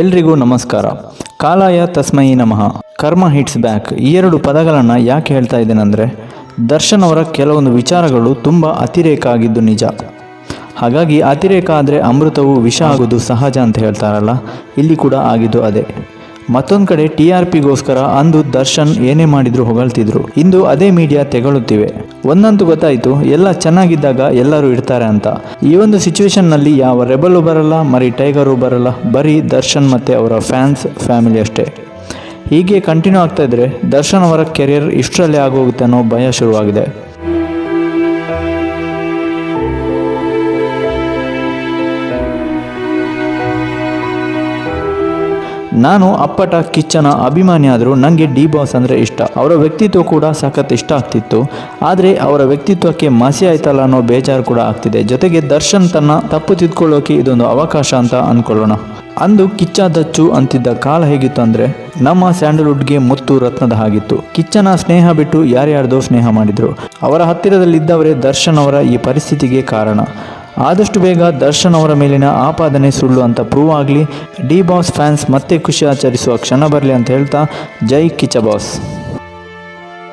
ಎಲ್ರಿಗೂ ನಮಸ್ಕಾರ. ಕಾಲಾಯ ತಸ್ಮೈ ನಮಃ. ಕರ್ಮ ಹಿಟ್ಸ್ ಬ್ಯಾಕ್. ಈ ಎರಡು ಪದಗಳನ್ನು ಯಾಕೆ ಹೇಳ್ತಾ ಇದ್ದೇನೆಂದರೆ ದರ್ಶನ್ ಅವರ ಕೆಲವೊಂದು ವಿಚಾರಗಳು ತುಂಬ ಅತಿರೇಕ ಆಗಿದ್ದು ನಿಜ. ಹಾಗಾಗಿ ಅತಿರೇಕ ಆದರೆ ಅಮೃತವು ವಿಷ ಆಗೋದು ಸಹಜ ಅಂತ ಹೇಳ್ತಾರಲ್ಲ, ಇಲ್ಲಿ ಕೂಡ ಆಗಿದ್ದು ಅದೇ. ಮತ್ತೊಂದು ಕಡೆ ಟಿ ಆರ್ ಪಿಗೋಸ್ಕರ ಅಂದು ದರ್ಶನ್ ಏನೇ ಮಾಡಿದ್ರು ಹೊಗಳ್ತಿದ್ರು. ಇಂದು ಅದೇ ಮೀಡಿಯಾ ತೆಗಳುತ್ತಿವೆ. ಒಂದಂತೂ ಗೊತ್ತಾಯಿತು, ಎಲ್ಲ ಚೆನ್ನಾಗಿದ್ದಾಗ ಎಲ್ಲರೂ ಇರ್ತಾರೆ ಅಂತ. ಈ ಒಂದು ಸಿಚುವೇಶನ್ನಲ್ಲಿ ಯಾವ ರೆಬಲು ಬರಲ್ಲ, ಮರಿ ಟೈಗರು ಬರಲ್ಲ, ಬರೀ ದರ್ಶನ್ ಮತ್ತು ಅವರ ಫ್ಯಾನ್ಸ್, ಫ್ಯಾಮಿಲಿ ಅಷ್ಟೇ. ಹೀಗೆ ಕಂಟಿನ್ಯೂ ಆಗ್ತಾ ಇದ್ರೆ ದರ್ಶನ್ ಅವರ ಕೆರಿಯರ್ ಇಷ್ಟರಲ್ಲೇ ಆಗೋಗುತ್ತೆ ಅನ್ನೋ ಭಯ ಶುರುವಾಗಿದೆ. ನಾನು ಅಪ್ಪಟ, ಕಿಚ್ಚನ, ಅಭಿಮಾನಿ ಆದರೂ ನನಗೆ ಡಿ ಬಾಸ್ ಅಂದರೆ ಇಷ್ಟ. ಅವರ ವ್ಯಕ್ತಿತ್ವ ಕೂಡ ಸಖತ್ ಇಷ್ಟ ಆಗ್ತಿತ್ತು. ಆದರೆ ಅವರ ವ್ಯಕ್ತಿತ್ವಕ್ಕೆ ಮಸಿ ಆಯ್ತಲ್ಲ ಅನ್ನೋ ಬೇಜಾರು ಕೂಡ ಆಗ್ತಿದೆ. ಜೊತೆಗೆ ದರ್ಶನ್ ತನ್ನ ತಪ್ಪು ತಿದ್ಕೊಳ್ಳೋಕೆ ಇದೊಂದು ಅವಕಾಶ ಅಂತ ಅಂದ್ಕೊಳ್ಳೋಣ ಅಂದು ಕಿಚ್ಚ ದಚ್ಚು ಅಂತಿದ್ದ ಕಾಲ ಹೇಗಿತ್ತು ಅಂದರೆ, ನಮ್ಮ ಸ್ಯಾಂಡಲ್ವುಡ್ಗೆ ಮುತ್ತು ರತ್ನದ ಹಾಗಿತ್ತು. ಕಿಚ್ಚನ ಸ್ನೇಹ ಬಿಟ್ಟು ಯಾರ್ಯಾರ್ದೋ ಸ್ನೇಹ ಮಾಡಿದರು. ಅವರ ಹತ್ತಿರದಲ್ಲಿದ್ದವರೇ ದರ್ಶನ್ ಅವರ ಈ ಪರಿಸ್ಥಿತಿಗೆ ಕಾರಣ. ಆದಷ್ಟು ಬೇಗ ದರ್ಶನ್ ಅವರ ಮೇಲಿನ ಆಪಾದನೆ ಸುಳ್ಳು ಅಂತ ಪ್ರೂವ್ ಆಗಲಿ. ಡಿ ಬಾಸ್ ಫ್ಯಾನ್ಸ್ ಮತ್ತೆ ಖುಷಿ ಆಚರಿಸುವ ಕ್ಷಣ ಬರಲಿ ಅಂತ ಹೇಳ್ತಾ, ಜೈ ಕಿಚ ಬಾಸ್.